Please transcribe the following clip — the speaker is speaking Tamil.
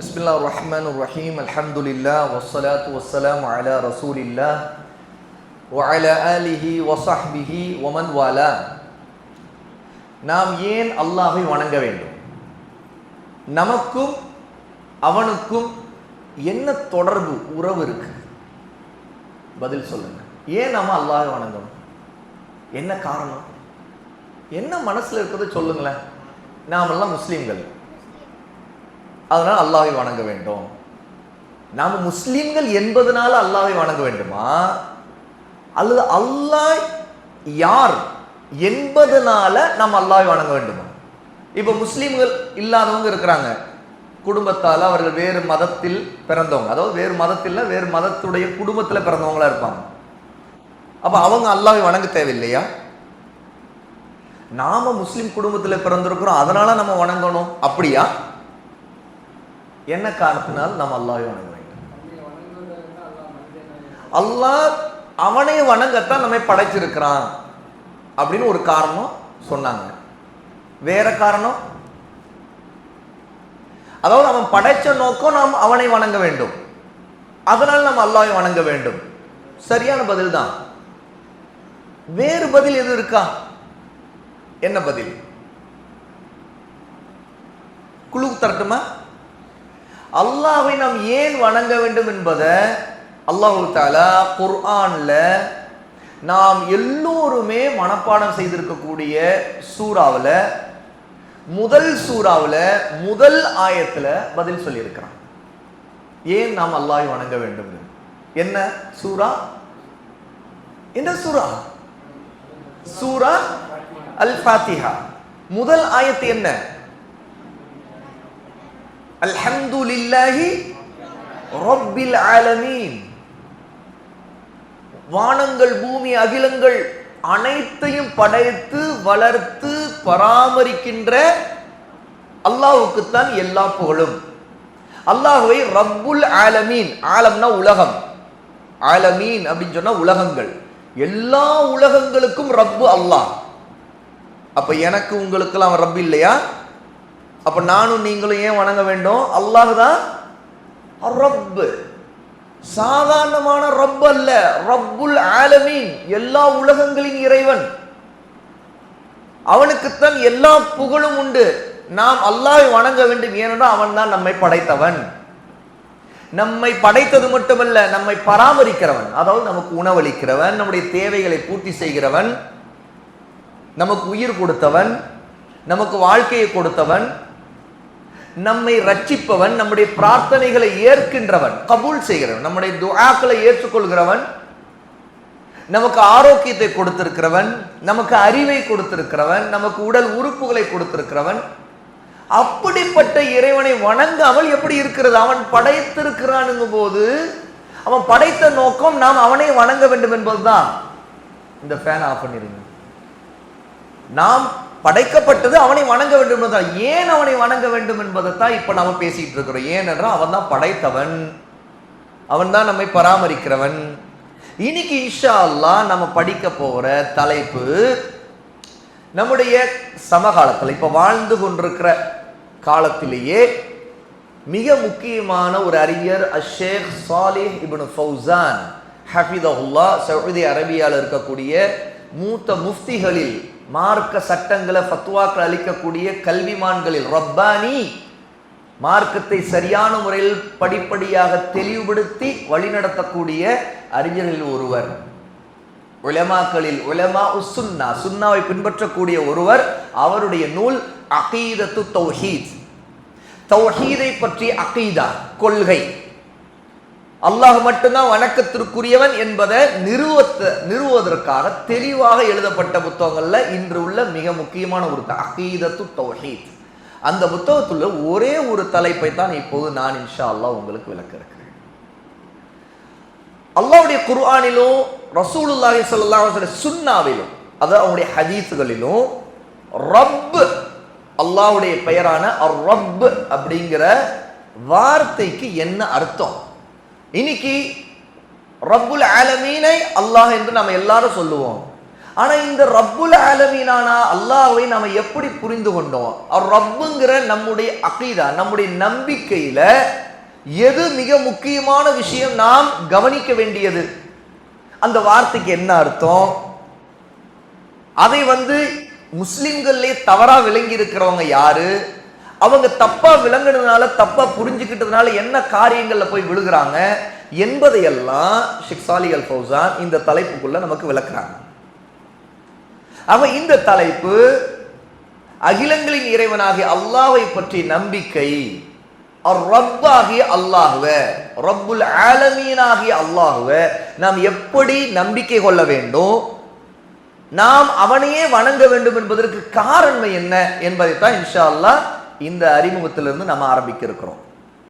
بسم الله الرحمن الرحيم الحمد لله والصلاة والسلام على رسول الله وعلى آله وصحبه ومن والاه நாம் ஏன் அல்லாஹை வணங்க வேண்டும் நமக்கும் அவனுக்கும் என்ன தொடர்பு உறவு இருக்கு பதில் சொல்லுங்க ஏன் நாம அல்லாஹை வணங்கணும் என்ன காரணம் என்ன மனசுல இருக்கிறத சொல்லுங்களேன் நாமெல்லாம் முஸ்லீம்கள் அதனால் அல்லாஹை வணங்க வேண்டும். நாம் முஸ்லீம்கள் என்பதனால அல்லாஹை வணங்க வேண்டுமா? அல்லது அல்லாஹ் யார் என்பதனால நாம் அல்லாஹை வணங்க வேண்டுமா? இப்போ முஸ்லீம்கள் இல்லாதவங்க இருக்கிறாங்க. குடும்பத்தால் அவர்கள் வேறு மதத்தில் பிறந்தவங்க. அதாவது வேறு மதத்தில் வேறு மதத்துடைய குடும்பத்தில் பிறந்தவங்களா இருப்பாங்க. அப்போ அவங்க அல்லாஹை வணங்க தேவையில்லையா? நாம முஸ்லீம் குடும்பத்தில் பிறந்திருக்கிறோம் அதனால நம்ம வணங்கணும். அப்படியா? என்ன காரணத்தினால் நாம் அல்லாவை வணங்க வேண்டும் அல்லாஹ் அவனை வணங்கத்தான் நம்மை படைச்சிருக்கிறான் அப்படின்னு ஒரு காரணம் சொன்னாங்க. வேற காரணம்? அதாவது அவன் படைச்ச நோக்கம் நாம் அவனை வணங்க வேண்டும். அதனால் நாம் அல்லாவை வணங்க வேண்டும். சரியான பதில் தான். வேறு பதில் எது இருக்கா? என்ன பதில்? குழு தரட்டுமா? அல்லாஹை நாம் ஏன் வணங்க வேண்டும் என்பதை அல்லாஹு தாலா குர்ஆன்ல நாம் எல்லோருமே மனப்பாடம் செய்திருக்கக்கூடிய சூறாவில் முதல் சூறாவில் முதல் ஆயத்தில் பதில் சொல்லியிருக்கிறான். ஏன் நாம் அல்லாஹை வணங்க வேண்டும் என்ன சூரா என்ன சூரா சூரா அல் ஃபாத்திஹா முதல் ஆயத்து என்ன? அல்ஹம்துலில்லாஹி ரப்பில் ஆலமீன். வானங்கள் பூமி அகிலங்கள் அனைத்தையும் படைத்து வளர்த்து பராமரிக்கின்ற அல்லாஹுக்குத்தான் எல்லா புகழும். அல்லாஹுவை ரப்புல் ஆலமீன். ஆலம்னா உலகம். ஆலமீன் அப்படின்னு சொன்னா உலகங்கள். எல்லா உலகங்களுக்கும் ரப்பு அல்லாஹ். அப்ப எனக்கு உங்களுக்கெல்லாம் ரப்பு இல்லையா? அப்ப நானும் நீங்களும் ஏன் வணங்க வேண்டும்? அல்லாஹ் தான் ரப்பு சாதாரணமான ரப் அல்ல. ரப்புல் ஆலமீன். எல்லா உலகங்களின் இறைவன். அவனுக்குத்தான் எல்லா புகழும் உண்டு. நாம் அல்லாஹை வணங்க வேண்டும். ஏனென்றால் அவன் தான் நம்மை படைத்தவன். நம்மை படைத்தது மட்டுமல்ல நம்மை பராமரிக்கிறவன். அதாவது நமக்கு உணவளிக்கிறவன் நம்முடைய தேவைகளை பூர்த்தி செய்கிறவன் நமக்கு உயிர் கொடுத்தவன் நமக்கு வாழ்க்கையை கொடுத்தவன் நம்மை ரட்சிப்பவன் நம்முடைய பிரார்த்தனைகளை ஏற்கின்றவன் கபூல் செய்கிறவன் நம்முடைய துஆக்களை ஏற்றுக்கொள்கிறவன் நமக்கு ஆரோக்கியத்தை கொடுத்திருக்கிறவன் நமக்கு அறிவை கொடுத்திருக்கிறவன் நமக்கு உடல் உறுப்புகளை கொடுத்திருக்கிறவன் அப்படிப்பட்ட இறைவனை வணங்காமல் எப்படி இருக்கிறது? அவன் படைத்திருக்கிறானுங்கும் போது அவன் படைத்த நோக்கம் நாம் அவனை வணங்க வேண்டும் என்பதுதான். இந்த ஃபேன் ஆஃப் பண்ணிருங்க நாம் படைக்கப்பட்டது அவனை வணங்க வேண்டும் என்பதுதான் ஏன் அவனை வணங்க வேண்டும் என்பதைத்தான் இப்ப நாம பேசிட்டு இருக்கிறோம். ஏனென்றால் அவன் தான் படைத்தவன். அவன் தான் நம்மை பராமரிக்கிறவன். இன்னைக்கு இன்ஷா அல்லா நம்ம படிக்க போகிற தலைப்பு நம்முடைய சமகாலத்தில் இப்ப வாழ்ந்து கொண்டிருக்கிற காலத்திலேயே மிக முக்கியமான ஒரு அறிஞர் அஷேக் சாலிஹ் இபின் ஃபௌசான் ஹஃபிதஹுல்லா சவுதி அரேபியாவில் இருக்கக்கூடிய மூத்த முஃப்திகளில் மார்க்க சட்டங்களை ஃபத்வாக்கள் அளிக்கக்கூடிய கல்விமான்களில் ரப்பானி மார்க்கத்தை சரியான முறையில் படிப்படியாக தெளிவுபடுத்தி வழிநடத்தக்கூடிய அறிஞர்களில் ஒருவர். உலமாக்களில் உலமா உசுன்னா சுன்னாவை பின்பற்றக்கூடிய ஒருவர் அவருடைய நூல் அகீதத்து தௌஹீத். தௌஹீதை பற்றி அகீதா கொள்கை. அல்லாஹ் மட்டும்தான் வணக்கத்திற்குரியவன் என்பதை நிறுவத்த நிறுவுவதற்காக தெளிவாக எழுதப்பட்ட புத்தகங்களில் இன்று உள்ள மிக முக்கியமான ஒரு அகீதத்து தௌஹீத். அந்த புத்தகத்துள்ள ஒரே ஒரு தலைப்பை தான் இப்போது நான் இன்ஷா அல்லாஹ் உங்களுக்கு விளக்க இருக்கிறேன். அல்லாவுடைய குர்ஆனிலும் ரசூலுல்லாஹி ஸல்லல்லாஹு சுன்னாவிலும் அதாவது அவருடைய ஹதீஸுகளிலும் ரப் அல்லாவுடைய பெயரான அர் ரப் அப்படிங்கிற வார்த்தைக்கு என்ன அர்த்தம்? இன்னைக்கு ரப்புல் ஆலமீனை அல்லாஹ் என்று நம்ம எல்லாரும் சொல்லுவோம். ஆனா இந்த ரப்புல் ஆலமீனான அல்லாஹை நம்ம எப்படி புரிந்து கொண்டோம்? ரப்புங்கிற நம்முடைய அகீதா நம்முடைய நம்பிக்கையில எது மிக முக்கியமான விஷயம் நாம் கவனிக்க வேண்டியது? அந்த வார்த்தைக்கு என்ன அர்த்தம்? அதை வந்து முஸ்லிம்கள்லேயே தவறா விளங்கி இருக்கிறவங்க யாரு? அவங்க தப்பா விளங்குனதுனால தப்பா புரிஞ்சுக்கிட்டதுனால என்ன காரியங்கள்ல போய் விழுகிறாங்க? என்பதையெல்லாம் ஷிக் அல் ஃபௌசான் இந்த தலைப்புக்குள்ள நமக்கு விளக்குறாங்க. அவ இந்த தலைப்பு அகிலங்களின் இறைவனாகிய அல்லாவை பற்றி நம்பிக்கை ரப்பாகிய அல்லாஹுவ ரப்புல் ஆலமீனாகிய அல்லாஹுவ நாம் எப்படி நம்பிக்கை கொள்ள வேண்டும் நாம் அவனையே வணங்க வேண்டும் என்பதற்கு காரணம் என்ன என்பதைத்தான் இன்ஷா அல்லாஹ் இந்த அறிமுகத்திலிருந்து நம்ம ஆரம்பிக்க இருக்கிறோம்.